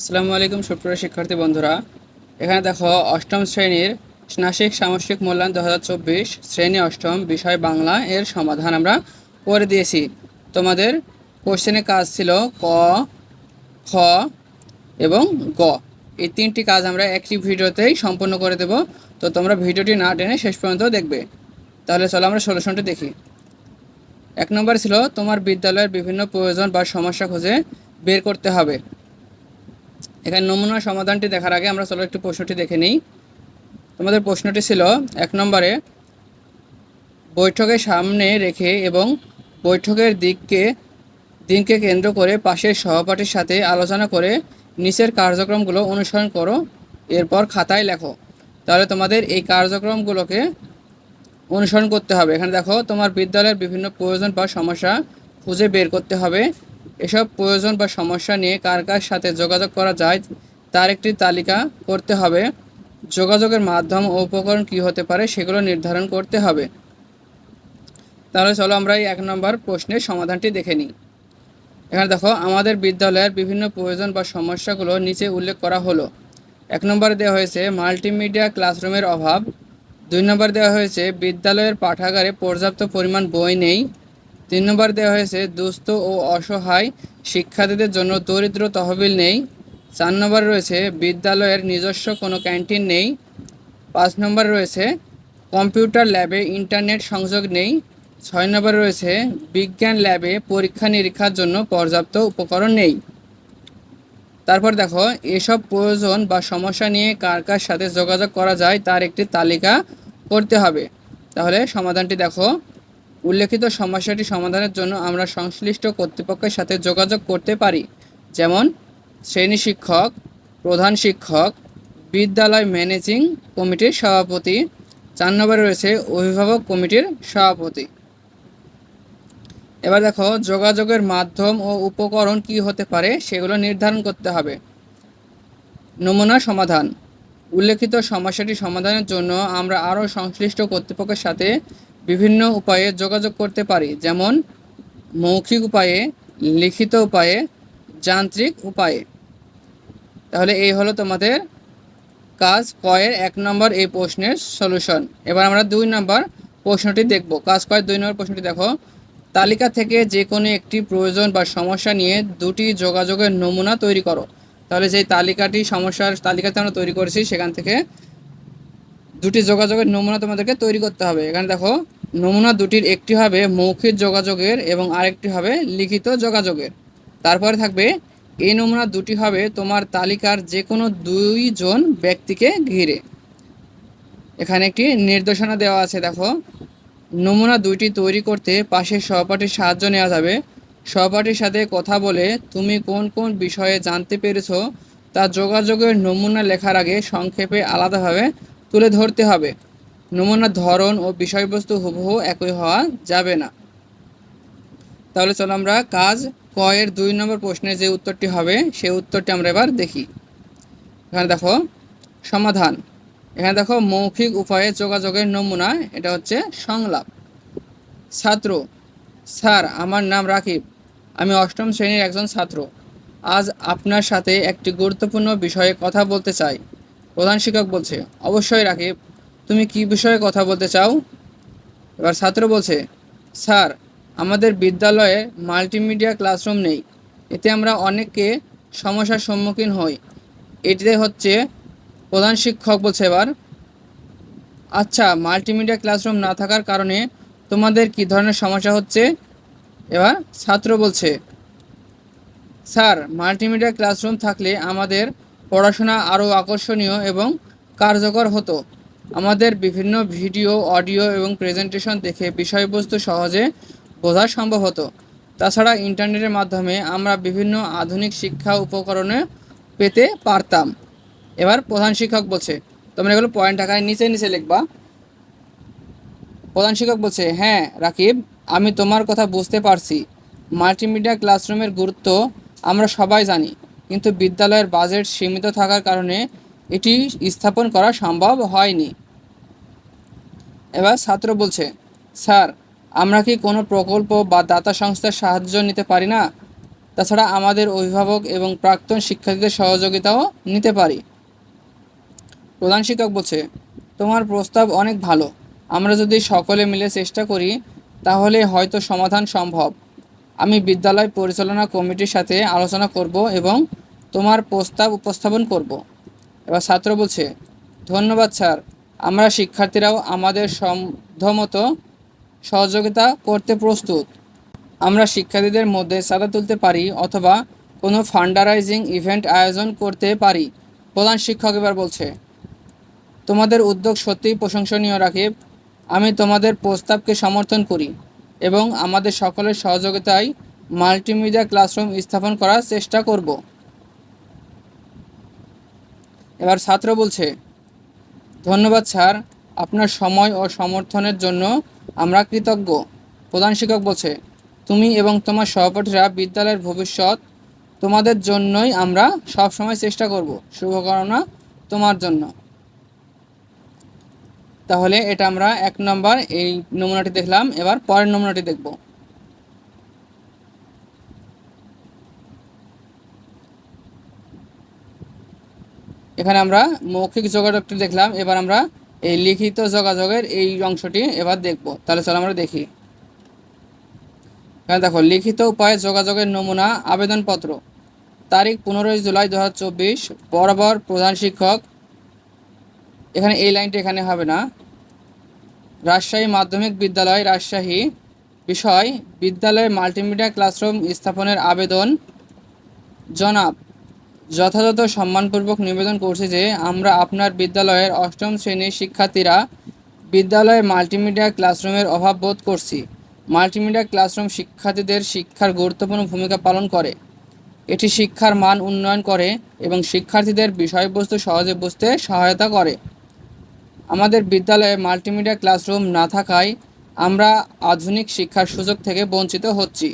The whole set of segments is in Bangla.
আসসালামু আলাইকুম সুপ্রিয় শিক্ষার্থী বন্ধুরা। এখানে দেখো, অষ্টম শ্রেণির স্নাসিক সামষ্টিক মূল্যায়ন দু হাজার চব্বিশ শ্রেণি অষ্টম বিষয় বাংলা এর সমাধান আমরা করে দিয়েছি। তোমাদের কোশ্চেনের কাজ ছিল ক, খ এবং গ। এই তিনটি কাজ আমরা একটি ভিডিওতেই সম্পূর্ণ করে দেব। তো তোমরা ভিডিওটি না টেনে শেষ পর্যন্ত দেখবে। তাহলে চলো আমরা সলিউশনটি দেখি। এক নম্বর ছিল, তোমার বিদ্যালয়ের বিভিন্ন প্রয়োজন বা সমস্যা খুঁজে বের করতে হবে। এখানে নমুনা সমাধানটি দেখার আগে আমরা চলো একটু প্রশ্নটি দেখে নিই। তোমাদের প্রশ্নটি ছিল এক নম্বরে, বৈঠকের সামনে রেখে এবং বৈঠকের দিককে, দিনকে কেন্দ্র করে পাশের সহপাঠীর সাথে আলোচনা করে নিচের কার্যক্রমগুলো অনুসরণ করো, এরপর খাতায় লেখো। তাহলে তোমাদের এই কার্যক্রমগুলোকে অনুসরণ করতে হবে। এখানে দেখো, তোমার বিদ্যালয়ের বিভিন্ন প্রয়োজন বা সমস্যা খুঁজে বের করতে হবে। এসব প্রয়োজন বা সমস্যা নিয়ে কার কার সাথে যোগাযোগ করা যায় তার একটি তালিকা করতে হবে। যোগাযোগের মাধ্যম ও উপকরণ কী হতে পারে সেগুলো নির্ধারণ করতে হবে। তাহলে চলো আমরা এই এক নম্বর প্রশ্নের সমাধানটি দেখে নিই। এখানে দেখো, আমাদের বিদ্যালয়ের বিভিন্ন প্রয়োজন বা সমস্যাগুলো নিচে উল্লেখ করা হলো। এক নম্বরে দেওয়া হয়েছে মাল্টিমিডিয়া ক্লাসরুমের অভাব। দুই নম্বর দেওয়া হয়েছে বিদ্যালয়ের পাঠাগারে পর্যাপ্ত পরিমাণ বই নেই। তিন নম্বর দেওয়া হয়েছে, দুস্থ ও অসহায় শিক্ষার্থীদের জন্য দরিদ্র তহবিল নেই। চার নম্বর রয়েছে, বিদ্যালয়ের নিজস্ব কোনো ক্যান্টিন নেই। পাঁচ নম্বর রয়েছে, কম্পিউটার ল্যাবে ইন্টারনেট সংযোগ নেই। ছয় নম্বর রয়েছে, বিজ্ঞান ল্যাবে পরীক্ষা নিরীক্ষার জন্য পর্যাপ্ত উপকরণ নেই। তারপর দেখো, এসব প্রয়োজন বা সমস্যা নিয়ে কার কার সাথে যোগাযোগ করা যায় তার একটি তালিকা করতে হবে। তাহলে সমাধানটি দেখো। উল্লেখিত সমস্যাটি সমাধানের জন্য আমরা সংশ্লিষ্ট কর্তৃপক্ষের সাথে যোগাযোগ করতে পারি। যেমন, শ্রেণি শিক্ষক, প্রধান শিক্ষক, বিদ্যালয় ম্যানেজিং কমিটির সভাপতি, চার নম্বরে রয়েছে অভিভাবক কমিটির সভাপতি। এবার দেখো, যোগাযোগের মাধ্যম ও উপকরণ কি হতে পারে সেগুলো নির্ধারণ করতে হবে। নমুনা সমাধান। উল্লেখিত সমস্যাটি সমাধানের জন্য আমরা আরও সংশ্লিষ্ট কর্তৃপক্ষের সাথে বিভিন্ন উপায়ে যোগাযোগ করতে পারি, যেমন মৌখিক উপায়ে, লিখিত উপায়ে, যান্ত্রিক উপায়ে। তাহলে এই হলো তোমাদের কাজ কয়ের এক নম্বর এই প্রশ্নের সলিউশন এবার আমরা দুই নম্বর প্রশ্নটি দেখব। কাজ কয়ের দুই নম্বর প্রশ্নটি দেখো। তালিকা থেকে যে কোনো একটি প্রয়োজন বা সমস্যা নিয়ে দুটি যোগাযোগের নমুনা তৈরি করো। তাহলে যে তালিকাটি সমস্যার তালিকাতে আমরা তৈরি করেছি, সেখান থেকে দুটি যোগাযোগের নমুনা তোমাদেরকে তৈরি করতে হবে। এখানে দেখো, নমুনা দুটির একটি হবে মৌখিক যোগাযোগের এবং আরেকটি হবে লিখিত যোগাযোগের। তারপরে থাকবে, এই নমুনা দুটি হবে তোমার তালিকার যে কোনো দুইজন ব্যক্তিকে ঘিরে। এখানে একটি নির্দেশনা দেওয়া আছে, দেখো। নমুনা দুইটি তৈরি করতে পাশের সহপাঠীর সাহায্য নেওয়া যাবে। সহপাঠীর সাথে কথা বলে তুমি কোন কোন বিষয়ে জানতে পেরেছ তা যোগাযোগের নমুনা লেখার আগে সংক্ষেপে আলাদাভাবে তুলে ধরতে হবে। নমুনার ধরন ও বিষয়বস্তু হুবহু একই হওয়া যাবে না। তাহলে চলো আমরা কাজ ক এর দুই নম্বর প্রশ্নের যে উত্তরটি হবে, সেই উত্তরটি আমরা এবার দেখি। এখানে দেখো, সমাধান। এখানে দেখো, মৌখিক উপায়ে যোগাযোগের নমুনা, এটা হচ্ছে সংলাপ। ছাত্র, স্যার, আমার নাম রাকিব। আমি অষ্টম শ্রেণির একজন ছাত্র। আজ আপনার সাথে একটি গুরুত্বপূর্ণ বিষয়ে কথা বলতে চাই। প্রধান শিক্ষক বলছে, অবশ্যই রাকিব, তুমি কি বিষয়ে কথা বলতে চাও? এবার ছাত্র বলছে, স্যার, আমাদের বিদ্যালয়ে মাল্টিমিডিয়া ক্লাসরুম নেই। এতে আমরা অনেককে সমস্যার সম্মুখীন হই। এটিতে হচ্ছে প্রধান শিক্ষক বলছে এবার আচ্ছা মাল্টিমিডিয়া ক্লাসরুম না থাকার কারণে তোমাদের কি ধরনের সমস্যা হচ্ছে? এবার ছাত্র বলছে, স্যার, মাল্টিমিডিয়া ক্লাসরুম থাকলে আমাদের পড়াশোনা আরও আকর্ষণীয় এবং কার্যকর হতো। আমাদের বিভিন্ন ভিডিও, অডিও এবং প্রেজেন্টেশন দেখে বিষয়বস্তু সহজে বোঝা সম্ভব হতো। তাছাড়া ইন্টারনেটের মাধ্যমে আমরা বিভিন্ন আধুনিক শিক্ষা উপকরণে পেতে পারতাম। এবার প্রধান শিক্ষক বলছে, তোমরা এগুলো পয়েন্ট আকারে নিচে নিচে লিখবা। প্রধান শিক্ষক বলছে হ্যাঁ রাকিব, আমি তোমার কথা বুঝতে পারছি। মাল্টিমিডিয়া ক্লাসরুমের গুরুত্ব আমরা সবাই জানি। কিন্তু বিদ্যালয়ের বাজেট সীমিত থাকার কারণে এটি স্থাপন করা সম্ভব হয়নি। এবার ছাত্র বলছে, স্যার, আমরা কি কোনো প্রকল্প বা দাতা সংস্থার সাহায্য নিতে পারি না? তাছাড়া আমাদের অভিভাবক এবং প্রাক্তন শিক্ষার্থীদের সহযোগিতাও নিতে পারি। প্রধান শিক্ষক বলছে, তোমার প্রস্তাব অনেক ভালো। আমরা যদি সকলে মিলে চেষ্টা করি, তাহলে হয়তো সমাধান সম্ভব। আমি বিদ্যালয় পরিচালনা কমিটির সাথে আলোচনা করব এবং তোমার প্রস্তাব উপস্থাপন করব। এবার ছাত্র বলছে, ধন্যবাদ, স্যার। আমরা শিক্ষার্থীরাও আমাদের সাধ্যমতো সহযোগিতা করতে প্রস্তুত। আমরা শিক্ষার্থীদের মধ্যে চাঁদা তুলতে পারি অথবা কোনো ফান্ডারাইজিং ইভেন্ট আয়োজন করতে পারি। প্রধান শিক্ষক এবার বলছে, তোমাদের উদ্যোগ সত্যিই প্রশংসনীয়, রাকিব। আমি তোমাদের প্রস্তাবকে সমর্থন করি এবং আমাদের সকলের সহযোগিতায় মাল্টিমিডিয়া ক্লাসরুম স্থাপন করার চেষ্টা করব। এবার ছাত্র বলছে, ধন্যবাদ স্যার, আপনার সময় ও সমর্থনের জন্য আমরা কৃতজ্ঞ। প্রধান শিক্ষক বলছে, তুমি এবং তোমার সহপাঠীরা বিদ্যালয়ের ভবিষ্যৎ তোমাদের জন্যই আমরা সব সময় চেষ্টা করব। শুভকামনা তোমার জন্য। তাহলে এটা আমরা এক নম্বর এই নমুনাটি দেখলাম, এবার পরের নমুনাটি দেখব। এখানে আমরা মৌখিক যোগাযোগটি দেখলাম, এবার আমরা এই লিখিত যোগাযোগের এই অংশটি এবার দেখব। তাহলে চলো আমরা দেখি। এখানে দেখো, লিখিত উপায়ে যোগাযোগের নমুনা, আবেদনপত্র। তারিখ পনেরোই জুলাই দু হাজার চব্বিশ, বরাবর প্রধান শিক্ষক। এখানে এই লাইনটি এখানে হবে না। রাজশাহী মাধ্যমিক বিদ্যালয়, রাজশাহী। বিষয় বিদ্যালয়ে মাল্টিমিডিয়া ক্লাসরুম স্থাপনের আবেদন। জনাব যথাযথ সম্মানপূর্বক নিবেদন করছি যে আমরা আপনার বিদ্যালয়ের অষ্টম শ্রেণির শিক্ষার্থীরা বিদ্যালয়ে মাল্টিমিডিয়া ক্লাসরুমের অভাব বোধ করছি। মাল্টিমিডিয়া ক্লাসরুম শিক্ষার্থীদের শিক্ষার গুরুত্বপূর্ণ ভূমিকা পালন করে। এটি শিক্ষার মান উন্নয়ন করে এবং শিক্ষার্থীদের বিষয়বস্তু সহজে বুঝতে সহায়তা করে। আমাদের বিদ্যালয়ে মাল্টিমিডিয়া ক্লাসরুম না থাকায় আমরা আধুনিক শিক্ষার সুযোগ থেকে বঞ্চিত হচ্ছি।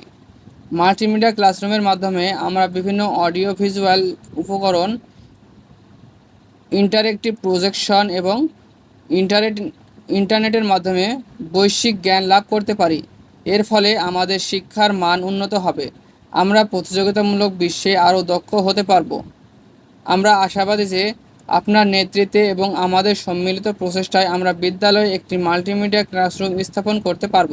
মাল্টিমিডিয়া ক্লাসরুমের মাধ্যমে আমরা বিভিন্ন অডিও ভিজুয়াল উপকরণ ইন্টারেক্টিভ প্রজেকশন এবং ইন্টারনেট ইন্টারনেটের মাধ্যমে বৈশ্বিক জ্ঞান লাভ করতে পারি। এর ফলে আমাদের শিক্ষার মান উন্নত হবে। আমরা প্রতিযোগিতামূলক বিশ্বে আরও দক্ষ হতে পারব। আমরা আশাবাদী যে আপনার নেতৃত্বে এবং আমাদের সম্মিলিত প্রচেষ্টায় আমরা বিদ্যালয়ে একটি মাল্টিমিডিয়া ক্লাসরুম স্থাপন করতে পারব।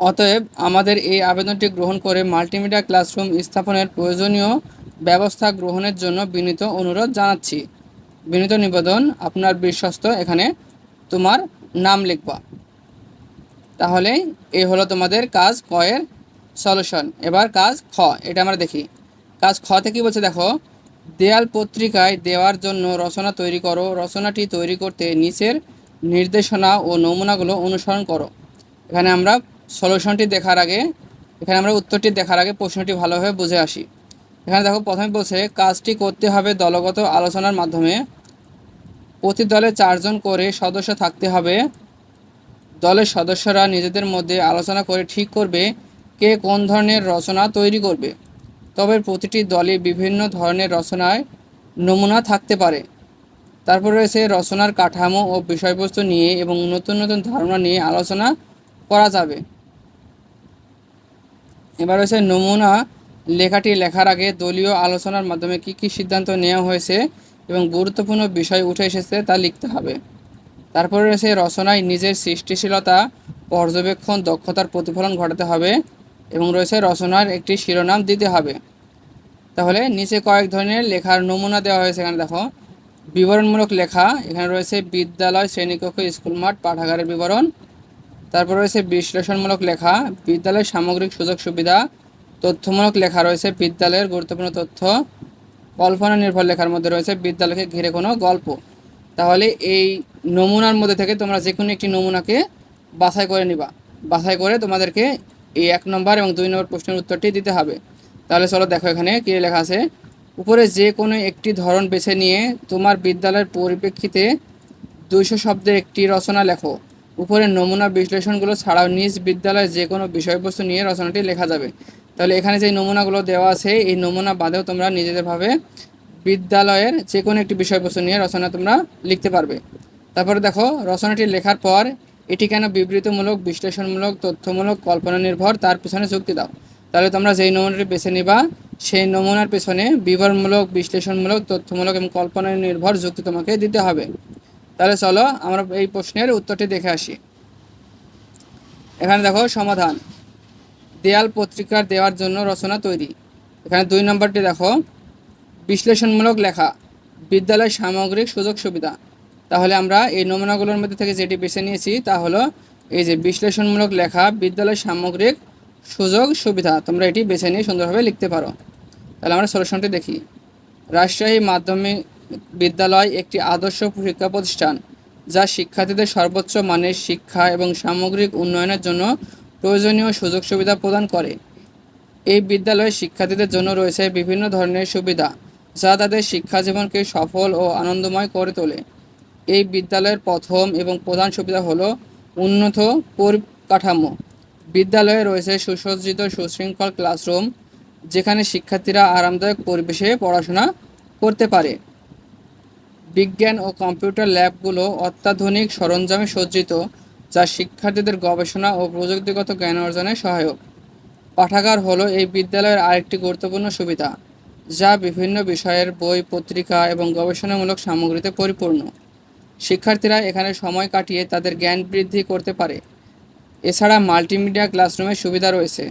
অতএব আমাদের এই আবেদনটি গ্রহণ করে মাল্টিমিডিয়া ক্লাসরুম স্থাপনের প্রয়োজনীয় ব্যবস্থা গ্রহণের জন্য বিনীত অনুরোধ জানাচ্ছি। বিনীত নিবেদন, আপনার বিশ্বস্ত, এখানে তোমার নাম লিখবা। তাহলে এই হলো তোমাদের কাজ কয়ের সলিউশন। এবার কাজ খ, এটা আমরা দেখি। কাজ খতে কি বলছে দেখো, দেয়াল পত্রিকায় দেওয়ার জন্য রচনা তৈরি করো, রচনাটি তৈরি করতে নিচের নির্দেশনা ও নমুনাগুলো অনুসরণ করো। এখানে আমরা সলিউশনটি দেখার আগে, এখানে আমরা উত্তরটি দেখার আগে প্রশ্নটি ভালোভাবে বুঝে আসি। এখানে দেখো, প্রথমে বলছে, কাজটি করতে হবে দলগত আলোচনার মাধ্যমে। প্রতি দলে চারজন করে সদস্য থাকতে হবে। দলের সদস্যরা নিজেদের মধ্যে আলোচনা করে ঠিক করবে কে কোন ধরনের রচনা তৈরি করবে। তবে প্রতিটি দলে বিভিন্ন ধরনের রচনায় নমুনা থাকতে পারে। তারপর রয়েছে রচনার কাঠামো ও বিষয়বস্তু নিয়ে এবং নতুন নতুন ধারণা নিয়ে আলোচনা করা যাবে। এবার রয়েছে নমুনা লেখাটি লেখার আগে দলীয় আলোচনার মাধ্যমে কী কী সিদ্ধান্ত নেওয়া হয়েছে এবং গুরুত্বপূর্ণ বিষয় উঠে এসেছে তা লিখতে হবে। তারপরে রয়েছে রচনায় নিজের সৃষ্টিশীলতা, পর্যবেক্ষণ, দক্ষতার প্রতিফলন ঘটাতে হবে এবং রয়েছে রচনার একটি শিরোনাম দিতে হবে। তাহলে নিচে কয়েক ধরনের লেখার নমুনা দেওয়া হয়েছে এখানে দেখো। বিবরণমূলক লেখা, এখানে রয়েছে বিদ্যালয় শ্রেণীকক্ষ স্কুল মাঠ পাঠাগারের বিবরণ তারপর রয়েছে বিশ্লেষণমূলক লেখা, বিদ্যালয়ের সামগ্রিক সুযোগ সুবিধা, তথ্যমূলক লেখা রয়েছে বিদ্যালয়ের গুরুত্বপূর্ণ তথ্য, কল্পনা নির্ভর লেখার মধ্যে রয়েছে বিদ্যালয়কে ঘিরে কোনো গল্প। তাহলে এই নমুনার মধ্যে থেকে তোমরা যে কোনো একটি নমুনাকে বাছাই করে নিবা। বাছাই করে তোমাদেরকে এই এক নম্বর এবং দুই নম্বর প্রশ্নের উত্তরটি দিতে হবে। তাহলে চলো দেখো এখানে কী লেখা আছে। উপরে যে কোনো একটি ধরন বেছে নিয়ে তোমার বিদ্যালয়ের পরিপ্রেক্ষিতে দুইশো শব্দের একটি রচনা লেখো। উপরের নমুনা বিশ্লেষণগুলো ছাড়াও নিজ বিদ্যালয়ে যে কোনো বিষয়বস্তু নিয়ে রচনাটি লেখা যাবে। তাহলে এখানে যে নমুনাগুলো দেওয়া আছে, এই নমুনা বাদেও তোমরা নিজেদেরভাবে বিদ্যালয়ের যে কোনো একটি বিষয়বস্তু নিয়ে রচনা তোমরা লিখতে পারবে। তারপরে দেখো, রচনাটি লেখার পর এটি কেন বিবৃতিমূলক, বিশ্লেষণমূলক, তথ্যমূলক কল্পনা নির্ভর তার পিছনে যুক্তি দাও। তাহলে তোমরা যেই নমুনাটি বেছে নিবা, সেই নমুনার পেছনে বিবরণমূলক, বিশ্লেষণমূলক, তথ্যমূলক এবং কল্পনা নির্ভর যুক্তি তোমাকে দিতে হবে। তাহলে চলো আমরা এই প্রশ্নের উত্তরটি দেখে আসি। এখানে দেখো, সমাধান। দেয়াল পত্রিকার দেওয়ার জন্য রচনা তৈরি। এখানে দুই নম্বরটি দেখো। বিশ্লেষণমূলক লেখা। বিদ্যালয় সামগ্রিক সুযোগ সুবিধা। তাহলে আমরা এই নমুনাগুলোর মধ্যে থেকে যেটি বেছে নিয়েছি, তা হলো এই যে বিশ্লেষণমূলক লেখা, বিদ্যালয় সামগ্রিক সুযোগ সুবিধা। তোমরা এটি বেছে নিয়ে সুন্দরভাবে লিখতে পারো। তাহলে আমরা সলিউশনটি দেখি। রাজশাহী মাধ্যমিক বিদ্যালয় একটি আদর্শ শিক্ষা প্রতিষ্ঠান, যা শিক্ষার্থীদের সর্বোচ্চ মানের শিক্ষা এবং সামগ্রিক উন্নয়নের জন্য প্রয়োজনীয় সুযোগ সুবিধা প্রদান করে। এই বিদ্যালয়ে শিক্ষার্থীদের জন্য রয়েছে বিভিন্ন ধরনের সুবিধা, যা তাদের শিক্ষা জীবনকে সফল ও আনন্দময় করে তোলে। এই বিদ্যালয়ের প্রথম এবং প্রধান সুবিধা হল উন্নত পরিকাঠামো। বিদ্যালয়ে রয়েছে সুসজ্জিত সুশৃঙ্খল ক্লাসরুম, যেখানে শিক্ষার্থীরা আরামদায়ক পরিবেশে পড়াশোনা করতে পারে। বিজ্ঞান ও কম্পিউটার ল্যাবগুলো অত্যাধুনিক সরঞ্জামে সজ্জিত, যা শিক্ষার্থীদের গবেষণা ও প্রযুক্তিগত জ্ঞান অর্জনে সহায়ক। পাঠাগার হলো এই বিদ্যালয়ের আরেকটি গুরুত্বপূর্ণ সুবিধা, যা বিভিন্ন বিষয়ের বই, পত্রিকা এবং গবেষণামূলক সামগ্রীতে পরিপূর্ণ। শিক্ষার্থীরা এখানে সময় কাটিয়ে তাদের জ্ঞান বৃদ্ধি করতে পারে। এছাড়া মাল্টিমিডিয়া ক্লাসরুমের সুবিধা রয়েছে,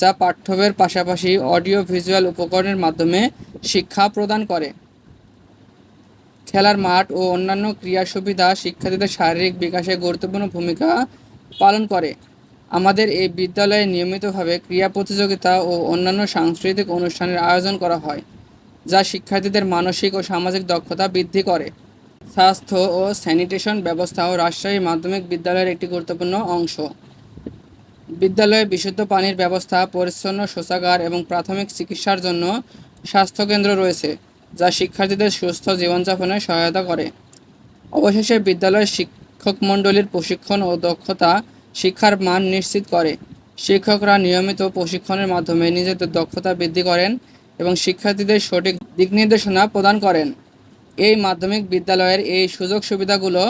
যা পাঠ্যবের পাশাপাশি অডিও ভিজুয়াল উপকরণের মাধ্যমে শিক্ষা প্রদান করে। খেলার মাঠ ও অন্যান্য ক্রিয়া সুবিধা শিক্ষার্থীদের শারীরিক বিকাশে গুরুত্বপূর্ণ ভূমিকা পালন করে। আমাদের এই বিদ্যালয়ে নিয়মিতভাবে ক্রীড়া প্রতিযোগিতা ও অন্যান্য সাংস্কৃতিক অনুষ্ঠানের আয়োজন করা হয়, যা শিক্ষার্থীদের মানসিক ও সামাজিক দক্ষতা বৃদ্ধি করে। স্বাস্থ্য ও স্যানিটেশন ব্যবস্থাও রাজশাহী মাধ্যমিক বিদ্যালয়ের একটি গুরুত্বপূর্ণ অংশ। বিদ্যালয়ে বিশুদ্ধ পানির ব্যবস্থা, পরিচ্ছন্ন শৌচাগার এবং প্রাথমিক চিকিৎসার জন্য স্বাস্থ্যকেন্দ্র রয়েছে। যা শিক্ষার্থীদের সুস্থ জীবনযাপনে সহায়তা করে। অবশেষে বিদ্যালয়ের শিক্ষকমণ্ডলীর প্রশিক্ষণ ও দক্ষতা শিক্ষার মান নিশ্চিত করে। শিক্ষকরা নিয়মিত প্রশিক্ষণের মাধ্যমে নিজেদের দক্ষতা বৃদ্ধি করেন এবং শিক্ষার্থীদের সঠিক দিক নির্দেশনা প্রদান করেন। এই মাধ্যমিক বিদ্যালয়ের এই সুযোগ সুবিধাগুলো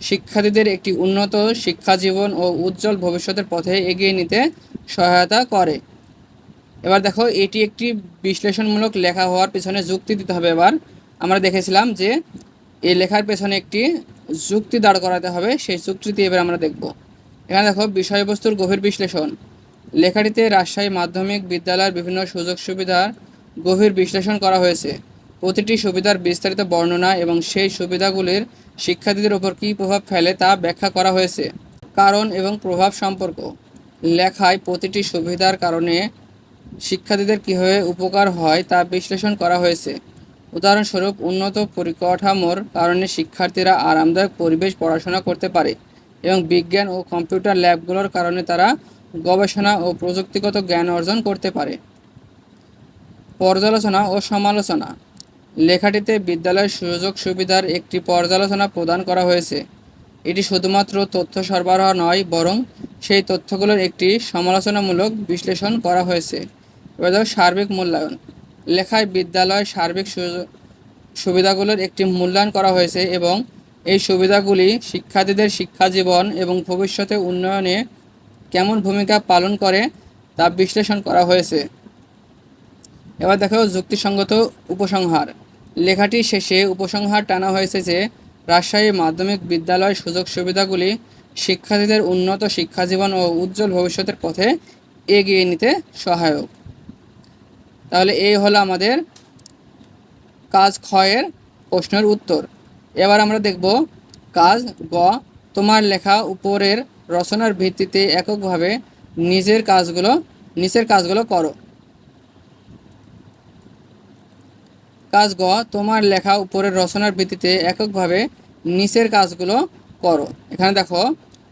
শিক্ষার্থীদের একটি উন্নত শিক্ষা জীবন ও উজ্জ্বল ভবিষ্যতের পথে এগিয়ে নিতে সহায়তা করে। এবার দেখো, এটি একটি বিশ্লেষণমূলক লেখা হওয়ার পেছনে যুক্তি দিতে হবে এবার। আমরা দেখেছিলাম যে এই লেখার পেছনে একটি যুক্তি দাঁড় করাতে হবে, সেই যুক্তিটি এবার আমরা দেখব। এখানে দেখো, বিষয়বস্তুর গভীর বিশ্লেষণ। লেখাটিতে রাজশাহী মাধ্যমিক বিদ্যালয়ের বিভিন্ন সুযোগ সুবিধার গভীর বিশ্লেষণ করা হয়েছে। প্রতিটি সুবিধার বিস্তারিত বর্ণনা এবং সেই সুবিধাগুলির শিক্ষার্থীদের উপর কী প্রভাব ফেলে তা ব্যাখ্যা করা হয়েছে। কারণ এবং প্রভাব সম্পর্ক। লেখায় প্রতিটি সুবিধার কারণে শিক্ষার্থীদের কীভাবে উপকার হয় তা বিশ্লেষণ করা হয়েছে। উদাহরণস্বরূপ, উন্নত পরিকাঠামোর কারণে শিক্ষার্থীরা আরামদায়ক পরিবেশ পড়াশোনা করতে পারে এবং বিজ্ঞান ও কম্পিউটার ল্যাবগুলোর কারণে তারা গবেষণা ও প্রযুক্তিগত জ্ঞান অর্জন করতে পারে। পর্যালোচনা ও সমালোচনা। লেখাটিতে বিদ্যালয়ের সুযোগ সুবিধার একটি পর্যালোচনা প্রদান করা হয়েছে। এটি শুধুমাত্র তথ্য সরবরাহ নয়, বরং সেই তথ্যগুলোর একটি সমালোচনামূলক বিশ্লেষণ করা হয়েছে। এবার দেখো সার্বিক মূল্যায়ন। লেখায় বিদ্যালয় সার্বিক সুবিধাগুলোর একটি মূল্যায়ন করা হয়েছে এবং এই সুবিধাগুলি শিক্ষার্থীদের শিক্ষা জীবন এবং ভবিষ্যতে উন্নয়নে কেমন ভূমিকা পালন করে তা বিশ্লেষণ করা হয়েছে। এবার দেখো যুক্তিসঙ্গত উপসংহার। লেখাটির শেষে উপসংহার টানা হয়েছে যে রাজশাহী মাধ্যমিক বিদ্যালয় সুযোগ সুবিধাগুলি শিক্ষার্থীদের উন্নত শিক্ষাজীবন ও উজ্জ্বল ভবিষ্যতের পথে এগিয়ে নিতে সহায়ক। তাহলে এই হলো আমাদের কাজ ক্ষয়ের প্রশ্নের উত্তর। এবার আমরা দেখব কাজ গ, তোমার লেখা উপরের রচনার ভিত্তিতে এককভাবে নিজের কাজগুলো, নিচের কাজগুলো করো। কাজ গ, তোমার লেখা উপরের রচনার ভিত্তিতে এককভাবে নিচের কাজগুলো করো। এখানে দেখো,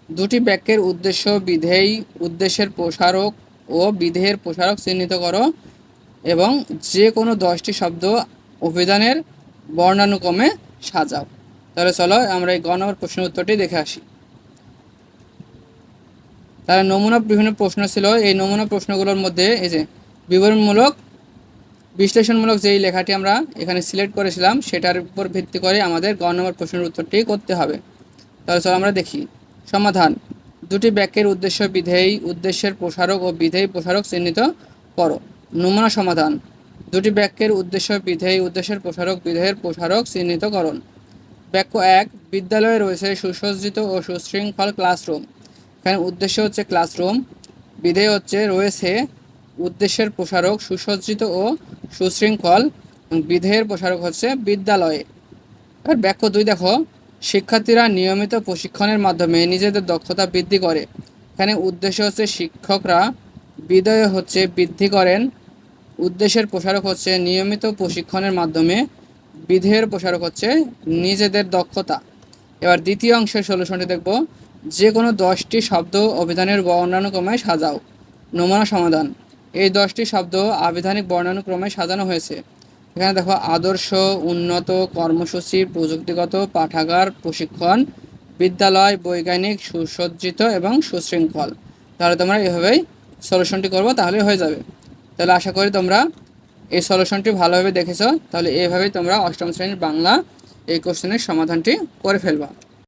দুটি বাক্যের উদ্দেশ্য বিধেয়, উদ্দেশ্যের প্রসারক ও বিধেয়ের প্রসারক চিহ্নিত করো। এবং যে কোনো দশটি শব্দ অভিধানের বর্ণানুক্রমে সাজাও। তাহলে চলো আমরা এই গ নম্বর প্রশ্নের উত্তরটি দেখে আসি। তাহলে নমুনা বিভিন্ন প্রশ্ন ছিল। এই নমুনা প্রশ্নগুলোর মধ্যে এই যে বিবরণমূলক, বিশ্লেষণমূলক যেই লেখাটি আমরা এখানে সিলেক্ট করেছিলাম, সেটার উপর ভিত্তি করে আমাদের গ নম্বর প্রশ্নের উত্তরটি করতে হবে। তাহলে চলো আমরা দেখি। সমাধান, দুটি বাক্যের উদ্দেশ্য বিধেয়, উদ্দেশ্যের প্রসারক ও বিধেয় প্রসারক চিহ্নিত করো। নমুনা সমাধান। দুটি বাক্যের উদ্দেশ্য বিধেয় উদ্দেশ্যের প্রসারক বিধেয়ের প্রসারক চিহ্নিত করুন। বাক্য এক, বিদ্যালয়ে রয়েছে সুসজ্জিত ও সুশৃঙ্খল ক্লাসরুম। এখানে উদ্দেশ্য হচ্ছে ক্লাসরুম। বিধেয় হচ্ছে রয়েছে উদ্দেশ্যের প্রসারক সুসজ্জিত ও সুশৃঙ্খল। বিধেয়ের প্রসারক হচ্ছে বিদ্যালয়ে। এবার বাক্য দুই দেখো। শিক্ষার্থীরা নিয়মিত প্রশিক্ষণের মাধ্যমে নিজেদের দক্ষতা বৃদ্ধি করে। এখানে উদ্দেশ্য হচ্ছে শিক্ষকরা বিদয় হচ্ছে বৃদ্ধি করেন। উদ্দেশ্যের প্রসারক হচ্ছে নিয়মিত প্রশিক্ষণের মাধ্যমে বিধেয়ের প্রসারক হচ্ছে নিজেদের দক্ষতা। এবার দ্বিতীয় অংশের সলিউশনটি দেখব। যে কোনো দশটি শব্দ অভিধানের বর্ণানুক্রমে সাজাও। নমুনা সমাধান। এই দশটি শব্দ আবিধানিক বর্ণানুক্রমে সাজানো হয়েছে। এখানে দেখো আদর্শ, উন্নত, কর্মসূচি, প্রযুক্তিগত, পাঠাগার, প্রশিক্ষণ, বিদ্যালয়, বৈজ্ঞানিক, সুসজ্জিত এবং সুশৃঙ্খল। তাহলে তোমরা এভাবেই সলিউশনটি করব তাহলে হয়ে যাবে। তাহলে আশা করি তোমরা এই সলিউশনটি ভালোভাবে দেখেছ। তাহলে এইভাবেই তোমরা অষ্টম শ্রেণির বাংলা এই কোশ্চেনের সমাধানটি করে ফেলবা।